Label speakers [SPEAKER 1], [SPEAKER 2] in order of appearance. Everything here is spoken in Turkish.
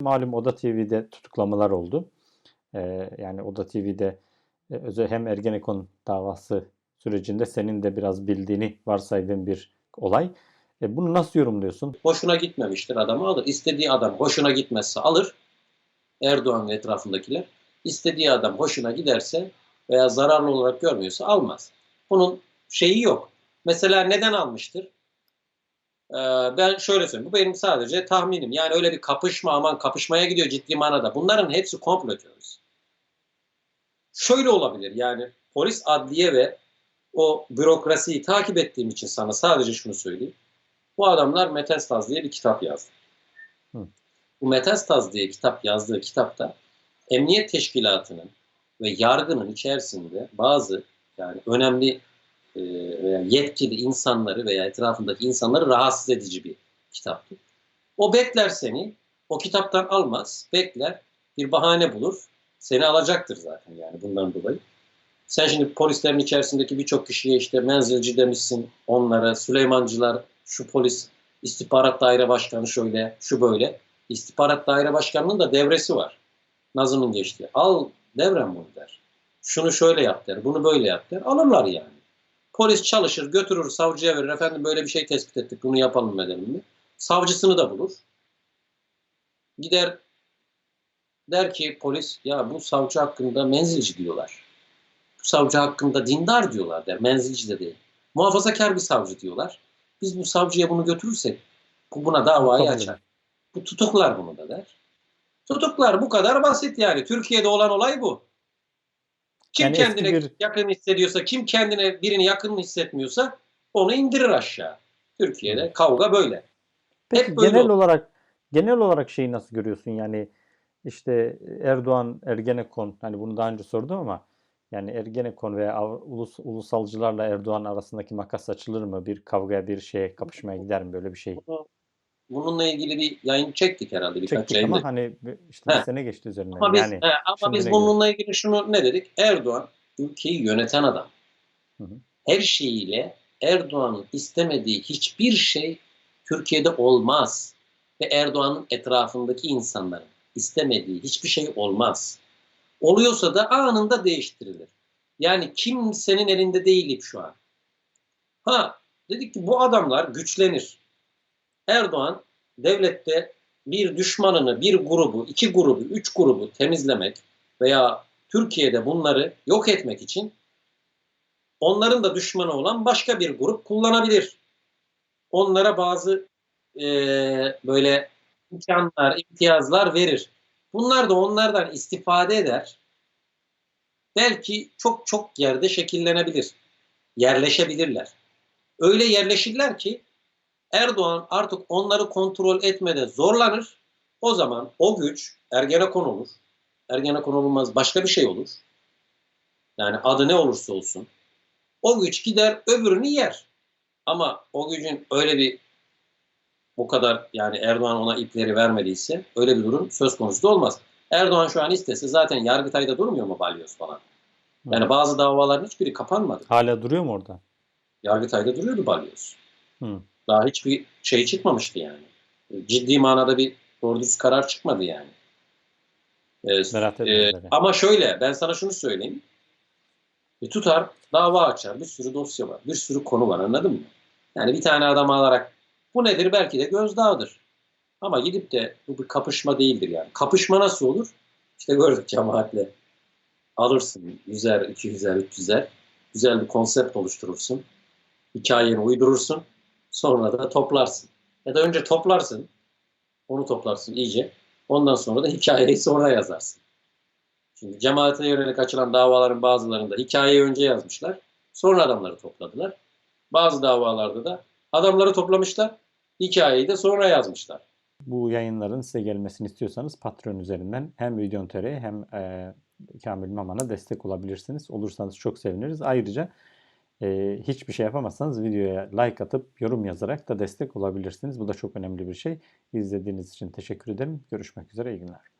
[SPEAKER 1] Malum Oda TV'de tutuklamalar oldu. Ee, yani Oda TV'de e, özel hem Ergenekon davası sürecinde senin de biraz bildiğini varsaydığın bir olay. E, bunu nasıl yorumluyorsun?
[SPEAKER 2] Hoşuna gitmemiştir adamı alır. İstediği adam hoşuna gitmezse alır. Erdoğan ve etrafındakiler. İstediği adam hoşuna giderse veya zararlı olarak görmüyorsa almaz. Bunun şeyi yok. Mesela neden almıştır? Ee, ben şöyle söyleyeyim. Bu benim sadece tahminim. Yani öyle bir kapışma aman kapışmaya gidiyor ciddi manada. Bunların hepsi komplo teorisi. Şöyle olabilir yani polis adliye ve o bürokrasiyi takip ettiğim için sana sadece şunu söyleyeyim. Bu adamlar Metastaz diye bir kitap yazdı.
[SPEAKER 1] Hı.
[SPEAKER 2] Bu Metastaz diye kitap yazdığı kitapta emniyet teşkilatının ve yargının içerisinde bazı yani önemli e, yetkili insanları veya etrafındaki insanları rahatsız edici bir kitaptı. O bekler seni, o kitaptan almaz, bekler, bir bahane bulur, seni alacaktır zaten yani bundan dolayı. Sen şimdi polislerin içerisindeki birçok kişiye işte menzilci demişsin onlara, Süleymancılar, şu polis istihbarat daire başkanı şöyle, şu böyle. İstihbarat daire başkanının da devresi var. Nazım'ın geçtiği. Al devrem bunu der. Şunu şöyle yap der, bunu böyle yap der. Alırlar yani. Polis çalışır, götürür, savcıya verir. Efendim böyle bir şey tespit ettik, bunu yapalım edelim mi? Savcısını da bulur. Gider der ki polis ya bu savcı hakkında menzilci diyorlar. Bu savcı hakkında dindar diyorlar der. Menzilci de değil. Muhafazakar bir savcı diyorlar. Biz bu savcıya bunu götürürsek bu buna davayı
[SPEAKER 1] Tabii.
[SPEAKER 2] açar. Bu tutuklar bunu da der. Tutuklar bu kadar basit yani. Türkiye'de olan olay bu. Kim
[SPEAKER 1] Yani
[SPEAKER 2] kendine
[SPEAKER 1] bir-
[SPEAKER 2] yakın hissediyorsa, kim kendine birini yakın hissetmiyorsa onu indirir aşağı. Türkiye'de kavga böyle.
[SPEAKER 1] Peki
[SPEAKER 2] Hep böyle
[SPEAKER 1] genel
[SPEAKER 2] oldu.
[SPEAKER 1] olarak genel olarak şeyi nasıl görüyorsun? Yani işte Erdoğan, Ergenekon hani bunu daha önce sordum ama yani Ergenekon veya ulus, ulusalcılarla Erdoğan arasındaki makas açılır mı? Bir kavgaya, bir şeye kapışmaya gider mi böyle bir şey?
[SPEAKER 2] Bununla ilgili bir yayın çektik herhalde birkaç
[SPEAKER 1] Çektik
[SPEAKER 2] yayında.
[SPEAKER 1] ama hani işte bir sene geçti üzerinden.
[SPEAKER 2] Ama biz,
[SPEAKER 1] yani
[SPEAKER 2] he, ama biz bununla ilgili şunu ne dedik? Erdoğan ülkeyi yöneten adam.
[SPEAKER 1] Hı hı.
[SPEAKER 2] Her şeyiyle Erdoğan'ın istemediği hiçbir şey Türkiye'de olmaz. Ve Erdoğan'ın etrafındaki insanların istemediği hiçbir şey olmaz. Oluyorsa da anında değiştirilir. Yani kimsenin elinde değil şu an. Ha dedik ki bu adamlar güçlenir. Erdoğan devlette bir düşmanını, bir grubu, iki grubu, üç grubu temizlemek veya Türkiye'de bunları yok etmek için onların da düşmanı olan başka bir grup kullanabilir. Onlara bazı eee, böyle imkanlar, imtiyazlar verir. Bunlar da onlardan istifade eder. Belki çok çok yerde şekillenebilir. Yerleşebilirler. Öyle yerleşirler ki Erdoğan artık onları kontrol etmede zorlanır. O zaman o güç Ergenekon olur. Ergenekon olmaz başka bir şey olur. Yani adı ne olursa olsun. O güç gider öbürünü yer. Ama o gücün öyle bir bu kadar yani Erdoğan ona ipleri vermediyse öyle bir durum söz konusu da olmaz. Erdoğan şu an istese zaten Yargıtay'da durmuyor mu balyoz falan. Yani bazı davaların hiçbiri kapanmadı.
[SPEAKER 1] hala duruyor mu orada?
[SPEAKER 2] Yargıtay'da duruyordu balyoz.
[SPEAKER 1] Hı.
[SPEAKER 2] Daha hiçbir şey çıkmamıştı yani. Ciddi manada bir doğru düz karar çıkmadı yani. Ee,
[SPEAKER 1] Berat
[SPEAKER 2] e, ama şöyle ben sana şunu söyleyeyim. Bir tutar dava açar. Bir sürü dosya var. Bir sürü konu var anladın mı? Yani bir tane adam alarak bu nedir belki de gözdağıdır. Ama gidip de bu bir kapışma değildir yani. Kapışma nasıl olur? İşte gördük cemaatle. Alırsın 100'er, 200'er, 300'er. Güzel bir konsept oluşturursun. Hikayeni uydurursun. Sonra da toplarsın. Ya da önce toplarsın. Onu toplarsın iyice. Ondan sonra da hikayeyi sonra yazarsın. Şimdi cemaate yönelik açılan davaların bazılarında hikayeyi önce yazmışlar. Sonra adamları topladılar. Bazı davalarda da adamları toplamışlar. Hikayeyi de sonra yazmışlar.
[SPEAKER 1] Bu yayınların size gelmesini istiyorsanız Patreon üzerinden hem Videon.tr'ye hem e, Kamil Maman'a destek olabilirsiniz. Olursanız çok seviniriz. Ayrıca e, hiçbir şey yapamazsanız videoya like atıp yorum yazarak da destek olabilirsiniz. Bu da çok önemli bir şey. İzlediğiniz için teşekkür ederim. Görüşmek üzere. İyi günler.